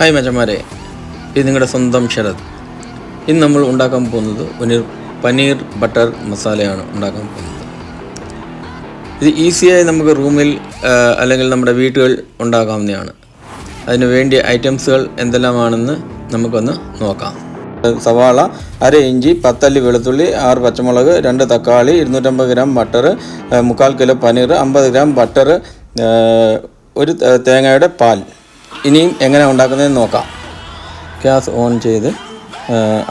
Hi മച്ചന്മാരെ ഇത് നിങ്ങളുടെ സ്വന്തം ശരത്. ഇന്ന് നമ്മൾ ഉണ്ടാക്കാൻ പോകുന്നത് പനീർ പനീർ ബട്ടർ മസാലയാണ് ഉണ്ടാക്കാൻ പോകുന്നത്. ഇത് ഈസിയായി നമുക്ക് റൂമിൽ അല്ലെങ്കിൽ നമ്മുടെ വീട്ടുകൾ ഉണ്ടാക്കാവുന്നതാണ്. അതിന് വേണ്ടിയ ഐറ്റംസുകൾ എന്തെല്ലാമാണെന്ന് നമുക്കൊന്ന് നോക്കാം. സവാള അര ഇഞ്ചി പത്തല്ലി വെളുത്തുള്ളി ആറ് പച്ചമുളക് രണ്ട് തക്കാളി ഇരുന്നൂറ്റമ്പത് ഗ്രാം ബട്ടർ മുക്കാൽ കിലോ പനീർ അമ്പത് ഗ്രാം ബട്ടർ ഒരു തേങ്ങയുടെ പാൽ. ഇനിയും എങ്ങനെ ഉണ്ടാക്കുന്നതെന്ന് നോക്കാം. ഗ്യാസ് ഓൺ ചെയ്ത്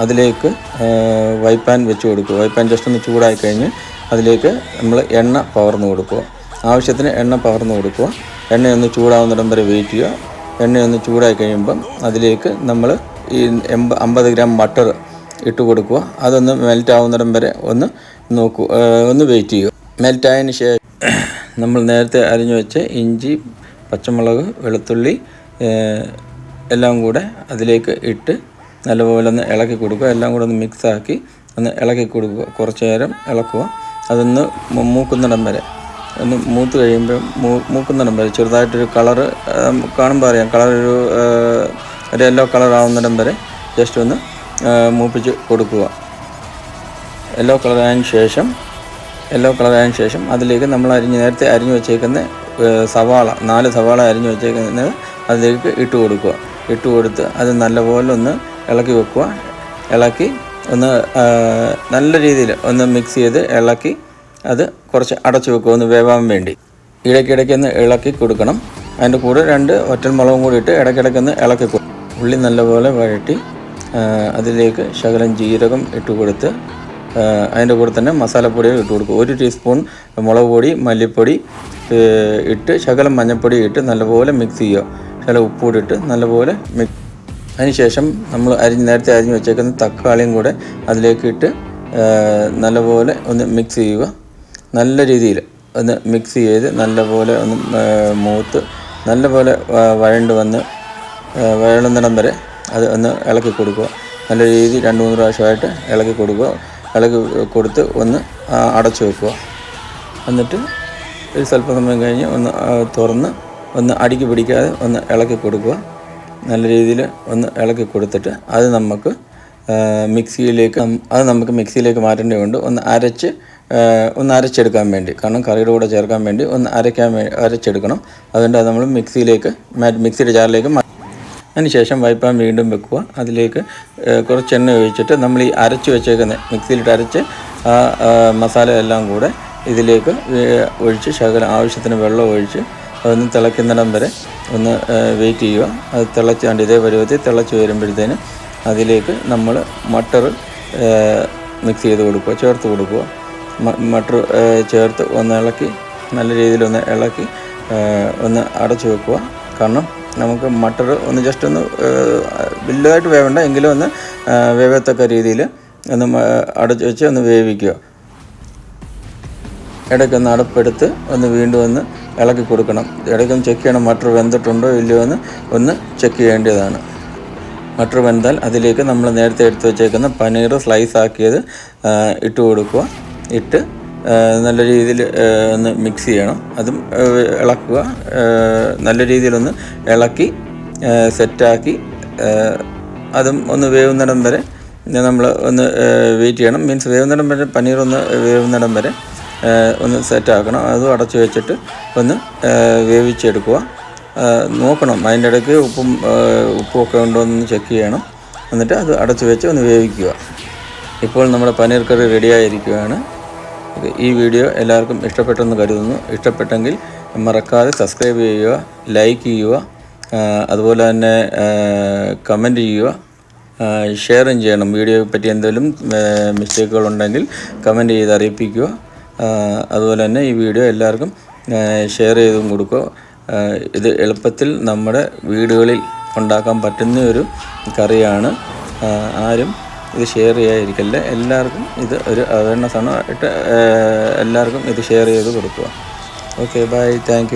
അതിലേക്ക് വൈപ്പാൻ വെച്ച് കൊടുക്കുക. വൈപ്പാൻ ജസ്റ്റ് ഒന്ന് ചൂടായി കഴിഞ്ഞ് അതിലേക്ക് നമ്മൾ എണ്ണ പകർന്നു കൊടുക്കുക. ആവശ്യത്തിന് എണ്ണ പകർന്നു കൊടുക്കുക. എണ്ണയൊന്ന് ചൂടാവുന്നിടം വരെ വെയിറ്റ് ചെയ്യുക. എണ്ണയൊന്ന് ചൂടായി കഴിയുമ്പം അതിലേക്ക് നമ്മൾ ഈ എൺപ അമ്പത് ഗ്രാം ബട്ടർ ഇട്ട് കൊടുക്കുക. അതൊന്ന് മെൽറ്റ് ആവുന്നിടം വരെ ഒന്ന് നോക്കൂ ഒന്ന് വെയിറ്റ് ചെയ്യുക. മെൽറ്റായതിന് ശേഷം നമ്മൾ നേരത്തെ അരിഞ്ഞു വെച്ച ഇഞ്ചി പച്ചമുളക് വെളുത്തുള്ളി എല്ലാം കൂടെ അതിലേക്ക് ഇട്ട് നല്ലപോലെ ഒന്ന് ഇളക്കി കൊടുക്കുക. എല്ലാം കൂടെ ഒന്ന് മിക്സാക്കി ഒന്ന് ഇളക്കി കൊടുക്കുക. കുറച്ച് നേരം ഇളക്കുക. അതൊന്ന് മൂക്കുന്നിടം വരെ. ഒന്ന് മൂത്ത് കഴിയുമ്പോൾ മൂ മൂക്കുന്നിടം വരെ. ചെറുതായിട്ടൊരു കളറ് കാണുമ്പോൾ അറിയാം. കളർ ഒരു യെല്ലോ കളർ ആവുന്നിടം വരെ ജസ്റ്റ് ഒന്ന് മൂപ്പിച്ച് കൊടുക്കുക. യെല്ലോ കളറായതിനു ശേഷം യെല്ലോ കളറായതിനു ശേഷം അതിലേക്ക് നമ്മൾ അരിഞ്ഞ് നേരത്തെ അരിഞ്ഞു വെച്ചേക്കുന്ന സവാള നാല് സവാള അരിഞ്ഞു വെച്ചേക്കുന്നത് അതിലേക്ക് ഇട്ട് കൊടുക്കുക. ഇട്ട് കൊടുത്ത് അത് നല്ലപോലെ ഒന്ന് ഇളക്കി വെക്കുക. ഇളക്കി ഒന്ന് നല്ല രീതിയിൽ ഒന്ന് മിക്സ് ചെയ്ത് ഇളക്കി അത് കുറച്ച് അടച്ചു വെക്കുക ഒന്ന് വേവാൻ വേണ്ടി. ഇടയ്ക്കിടയ്ക്ക് ഒന്ന് ഇളക്കി കൊടുക്കണം. അതിന്റെ കൂടെ രണ്ട് ഒറ്റൻമുളകും കൂടി ഇട്ട് ഇടയ്ക്കിടയ്ക്ക് ഒന്ന് ഇളക്കി കൊടുക്കും ഉള്ളി നല്ലപോലെ വഴറ്റി അതിലേക്ക് ശകലം ജീരകം ഇട്ട് കൊടുത്ത് അതിന്റെ കൂടെ തന്നെ മസാലപ്പൊടികൾ ഇട്ട് കൊടുക്കും ഒരു ടീസ്പൂൺ മുളക് പൊടി മല്ലിപ്പൊടി ഇട്ട് ശകലം മഞ്ഞൾപ്പൊടി ഇട്ട് നല്ലപോലെ മിക്സ് ചെയ്യുക. ശകലം ഉപ്പൂടി ഇട്ട് നല്ലപോലെ അതിനുശേഷം നമ്മൾ അരി നേരത്തെ അരിഞ്ഞ് വെച്ചേക്കുന്ന തക്കാളിയും കൂടെ അതിലേക്ക് ഇട്ട് നല്ലപോലെ ഒന്ന് മിക്സ് ചെയ്യുക. നല്ല രീതിയിൽ ഒന്ന് മിക്സ് ചെയ്ത് നല്ലപോലെ ഒന്ന് മൂത്ത് നല്ലപോലെ വഴണ്ട് വന്ന് വഴളുന്നിടം വരെ അത് ഒന്ന് ഇളക്കി കൊടുക്കുക. നല്ല രീതിയിൽ രണ്ട് മൂന്ന് പ്രാവശ്യമായിട്ട് ഇളക്കി കൊടുക്കുക. ഇളക്കി കൊടുത്ത് ഒന്ന് അടച്ചു വെക്കുക. എന്നിട്ട് ഒരു സ്വല്പ സമയം കഴിഞ്ഞ് ഒന്ന് തുറന്ന് ഒന്ന് അടുക്കി പിടിക്കാതെ ഒന്ന് ഇളക്കി കൊടുക്കുക. നല്ല രീതിയിൽ ഒന്ന് ഇളക്കി കൊടുത്തിട്ട് അത് നമുക്ക് മിക്സിയിലേക്ക് അത് നമുക്ക് മിക്സിയിലേക്ക് മാറ്റേണ്ടതുണ്ട്. ഒന്ന് അരച്ച് ഒന്ന് അരച്ചെടുക്കാൻ വേണ്ടി. കാരണം കറിയുടെ കൂടെ ചേർക്കാൻ വേണ്ടി ഒന്ന് അരയ്ക്കാൻ അരച്ചെടുക്കണം. അതുകൊണ്ട് അത് നമ്മൾ മിക്സിയിലേക്ക് മിക്സിയുടെ ജാറിലേക്ക് അതിനുശേഷം വൈപ്പാൻ വീണ്ടും വെക്കുക. അതിലേക്ക് കുറച്ച് എണ്ണ ഒഴിച്ചിട്ട് നമ്മൾ ഈ അരച്ച് വെച്ചേക്കുന്ന മിക്സിയിലിട്ട് അരച്ച് ആ, മസാല എല്ലാം കൂടെ ഇതിലേക്ക് ഒഴിച്ച് ശകലം ആവശ്യത്തിന് വെള്ളം ഒഴിച്ച് അതൊന്ന് തിളയ്ക്കുന്നിടം വരെ ഒന്ന് വെയിറ്റ് ചെയ്യുക. അത് തിളച്ചാണ്ട് ഇതേ പരുവത്തിൽ തിളച്ച് വരുമ്പോഴത്തേന് അതിലേക്ക് നമ്മൾ മട്ടർ മിക്സ് ചെയ്ത് കൊടുക്കുക ചേർത്ത് കൊടുക്കുക. മട്ടർ ചേർത്ത് ഒന്ന് ഇളക്കി നല്ല രീതിയിൽ ഒന്ന് ഇളക്കി ഒന്ന് അടച്ചു വെക്കുക. കാരണം നമുക്ക് മട്ടർ ഒന്ന് ജസ്റ്റ് ഒന്ന് വലുതായിട്ട് വേവണ്ട. എങ്കിലും ഒന്ന് വേവത്തക്ക രീതിയിൽ ഒന്ന് അടച്ച് വെച്ച് ഒന്ന് വേവിക്കുക. ഇടയ്ക്കൊന്ന് അടപ്പെടുത്ത് ഒന്ന് വീണ്ടും ഒന്ന് ഇളക്കി കൊടുക്കണം. ഇടയ്ക്കും ചെക്ക് ചെയ്യണം മട്ടർ വെന്തിട്ടുണ്ടോ ഇല്ലയോ എന്ന് ഒന്ന് ചെക്ക് ചെയ്യേണ്ടതാണ്. മട്ടർ വെന്താൽ അതിലേക്ക് നമ്മൾ നേരത്തെ എടുത്തു വെച്ചേക്കുന്ന പനീർ സ്ലൈസ് ആക്കിയത് ഇട്ട് കൊടുക്കുക. ഇട്ട് നല്ല രീതിയിൽ ഒന്ന് മിക്സ് ചെയ്യണം. അതും ഇളക്കുക. നല്ല രീതിയിലൊന്ന് ഇളക്കി സെറ്റാക്കി അതും ഒന്ന് വേവുന്നിടം വരെ നമ്മൾ ഒന്ന് വെയിറ്റ് ചെയ്യണം. മീൻസ് വേവുന്നിടം വരെ പനീർ ഒന്ന് വേവുന്നിടം വരെ ഒന്ന് സെറ്റാക്കണം. അതും അടച്ചു വെച്ചിട്ട് ഒന്ന് വേവിച്ചെടുക്കുക. നോക്കണം. അതിന്റെ ഇടയ്ക്ക് ഉപ്പും ഉപ്പുമൊക്കെ ഉണ്ടോ എന്ന് ചെക്ക് ചെയ്യണം. എന്നിട്ട് അത് അടച്ചു വെച്ച് ഒന്ന് വേവിക്കുക. ഇപ്പോൾ നമ്മുടെ പനീർ കറി റെഡിയായിരിക്കുകയാണ്. ഈ വീഡിയോ എല്ലാവർക്കും ഇഷ്ടപ്പെട്ടെന്ന് കരുതുന്നു. ഇഷ്ടപ്പെട്ടെങ്കിൽ മറക്കാതെ സബ്സ്ക്രൈബ് ചെയ്യുക ലൈക്ക് ചെയ്യുക അതുപോലെ തന്നെ കമന്റ് ചെയ്യുക. ഷെയറും ചെയ്യണം. വീഡിയോയെ പറ്റി എന്തെങ്കിലും മിസ്റ്റേക്കുകൾ ഉണ്ടെങ്കിൽ കമന്റ് ചെയ്ത് അറിയിപ്പിക്കുക. അതുപോലെ തന്നെ ഈ വീഡിയോ എല്ലാവർക്കും ഷെയർ ചെയ്തും കൊടുക്കുക. ഇത് എളുപ്പത്തിൽ നമ്മുടെ വീടുകളിൽ ഉണ്ടാക്കാൻ പറ്റുന്ന ഒരു കറിയാണ്. ആരും ഇത് ഷെയർ ചെയ്യാതിരിക്കല്ല. എല്ലാവർക്കും ഇത് ഒരു അവയർനെസ് ആണ്. എല്ലാവർക്കും ഇത് ഷെയർ ചെയ്ത് കൊടുക്കുക. Okay bye thank